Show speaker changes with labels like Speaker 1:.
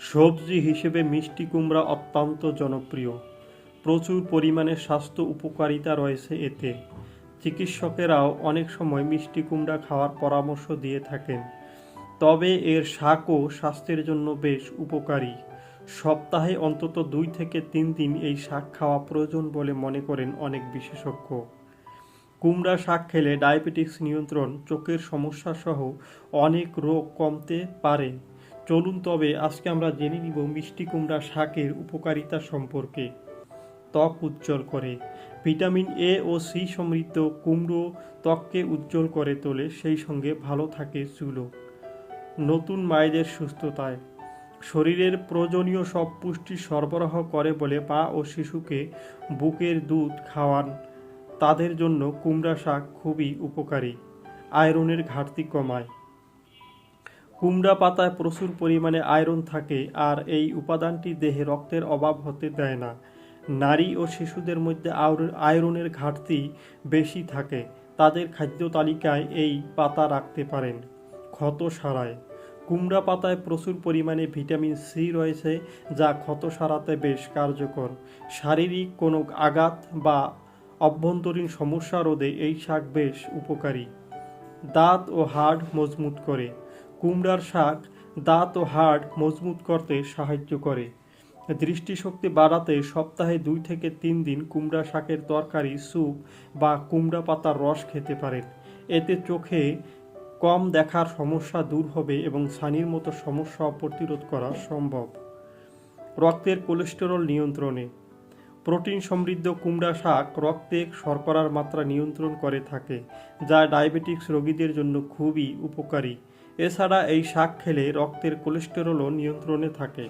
Speaker 1: সবজি হিসেবে মিষ্টি কুমড়া অত্যন্ত জনপ্রিয়। প্রচুর পরিমাণে স্বাস্থ্য উপকারিতা রয়েছে এতে। চিকিৎসকেরাও অনেক সময় মিষ্টি কুমড়া খাওয়ার পরামর্শ দিয়ে থাকেন। তবে এর শাকও স্বাস্থ্যের জন্য বেশ উপকারী। সপ্তাহে অন্তত দুই থেকে তিন দিন এই শাক খাওয়া প্রয়োজন বলে মনে করেন অনেক বিশেষজ্ঞ। কুমড়া শাক খেলে ডায়াবেটিক্স নিয়ন্ত্রণ, চোখের সমস্যা সহ অনেক রোগ কমতে পারে। চলুন তবে আজকে আমরা জেনে নিব মিষ্টি কুমড়া শাকের উপকারিতা সম্পর্কে। ত্বক উজ্জ্বল করে। ভিটামিন এ ও সি সমৃদ্ধ কুমড়ো ত্বককে উজ্জ্বল করে তোলে, সেই সঙ্গে ভালো থাকে চুলও নতুন মায়েদের সুস্থতায়। শরীরের প্রয়োজনীয় সব পুষ্টি সরবরাহ করে বলে পা ও শিশুকে বুকের দুধ খাওয়ান। তাদের জন্য কুমড়া শাক খুবই উপকারী। আয়রনের ঘাটতি কমায়। কুমড়া পাতায় প্রচুর পরিমাণে আয়রন থাকে আর এই উপাদানটি দেহে রক্তের অভাব হতে দেয় না। নারী ও শিশুদের মধ্যে আয়র- আয়রনের ঘাটতি বেশি থাকে। তাদের খাদ্য তালিকায় এই পাতা রাখতে পারেন। ক্ষত সারায়। কুমড়া পাতায় প্রচুর পরিমাণে ভিটামিন সি রয়েছে যা ক্ষত সারাতে বেশ কার্যকর। শারীরিক কোনো আঘাত বা অভ্যন্তরীণ সমস্যা রোধে এই শাক বেশ উপকারী। দাঁত ও হাড় মজবুত করে। কুমড়ার শাক, দাঁত ও হাড় মজবুত করতে সাহায্য করে। দৃষ্টিশক্তি বাড়াতে সপ্তাহে দুই থেকে তিন দিন কুমড়া শাকের তরকারি, স্যুপ বা কুমড়া পাতার রস খেতে পারেন। এতে চোখে কম দেখার সমস্যা দূর হবে এবং ছানির মতো সমস্যা প্রতিরোধ করা সম্ভব। রক্তের কোলেস্টেরল নিয়ন্ত্রণে। প্রোটিন সমৃদ্ধ কুমড়া শাক রক্তে শর্করার মাত্রা নিয়ন্ত্রণ করে থাকে, যা ডায়াবেটিক্স রোগীদের জন্য খুবই উপকারী। এছাড়া এই শাক খেলে রক্তের কোলেস্টেরলও নিয়ন্ত্রণে থাকে।